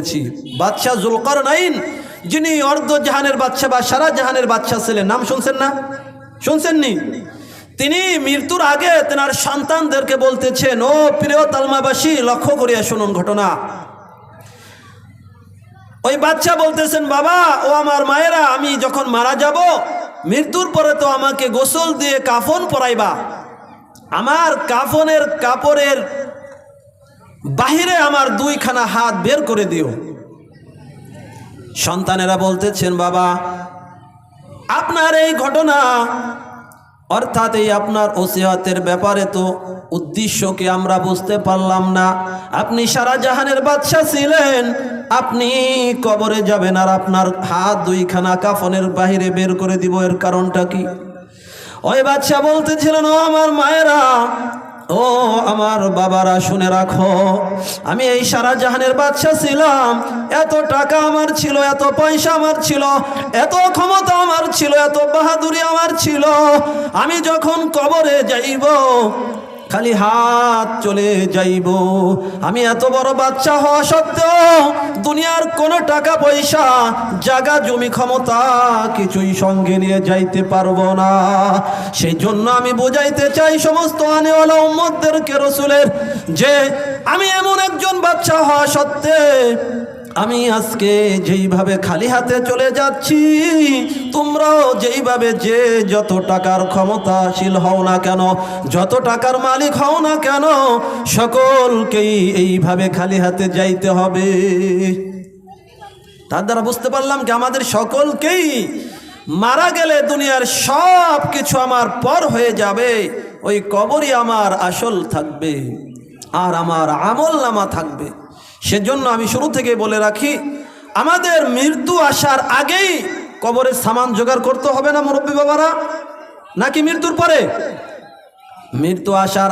বলতেছি বাদশাহ জুলকর নাইন যিনি অর্ধ জাহানের বাদশাহ বা সারা জাহানের বাদশাহ ছিলেন নাম শুনছেন না? শুনছেননি? তিনি মৃত্যুর আগে তেনার সন্তানদেরকে বলতেছেন, ও প্রিয় তালমাবাসী, লক্ষ্য করিয়া শুনুন ঘটনা। ওই বাচ্চা বলতেছেন, বাবা, ও আমার মায়েরা, আমি যখন মারা যাব, মৃত্যুর পরে তো আমাকে গোসল দিয়ে কাফন পরাইবা। আমার কাফনের কাপড়ের বাহিরে আমার দুইখানা হাত বের করে দিও। সন্তানেরা বলতেছেন, বাবা, আপনার এই ঘটনা, অর্থাৎ এই আপনার ওসিহাতের ব্যাপারে তো উদ্দেশ্যকে আমরা বুঝতে পারলাম না। আপনি সারা জাহানের বাদশাহ ছিলেন, আপনি কবরে যাবেন আর আপনার হাত দুইখানা কাফনের বাহিরে বের করে দিব, এর কারণটা কি? ওই বাচ্চা বলতেছিলেন, ও আমার মায়েরা ও আমার বাবারা, শুনে রাখো। আমি এই সারা জাহানের বাচ্চা ছিলাম। এত টাকা আমার ছিল, এত পয়সা আমার ছিল, এত ক্ষমতা আমার ছিল, এত বাহাদুরি আমার ছিল। আমি যখন কবরে যাইব খালি হাত চলে যাইব। আমি এত বড় বাচ্চা হওয়া সত্ত্বেও দুনিয়ার কোনো টাকা পয়সা জাগা জমি ক্ষমতা কিছুই সঙ্গে নিয়ে যাইতে পারব না। সেই জন্য আমি বুঝাইতে চাই সমস্ত আনেওয়ালা উম্মতদেরকে, রসুলের, যে আমি এমন একজন বাচ্চা হওয়া সত্ত্বে আমি আজকে যেইভাবে খালি হাতে চলে যাচ্ছি, তোমরাও যেইভাবে যে যত টাকার ক্ষমতাশীল হও না কেন, যত টাকার মালিক হও না কেন, সকলকেই এইভাবে খালি হাতে যাইতে হবে। তার দ্বারা বুঝতে পারলাম কি আমাদের সকলকেই মারা গেলে দুনিয়ার সব কিছু আমার পর হয়ে যাবে, ওই কবরই আমার আসল থাকবে, আর আমার আমল নামা থাকবে। সেজন্য আমি শুরু থেকে বলে রাখি, আমাদের মৃত্যু আসার আগেই কবরের সামান জোগাড় করতে হবে না মুরব্বী বাবারা? নাকি মৃত্যুর পরে? মৃত্যু আসার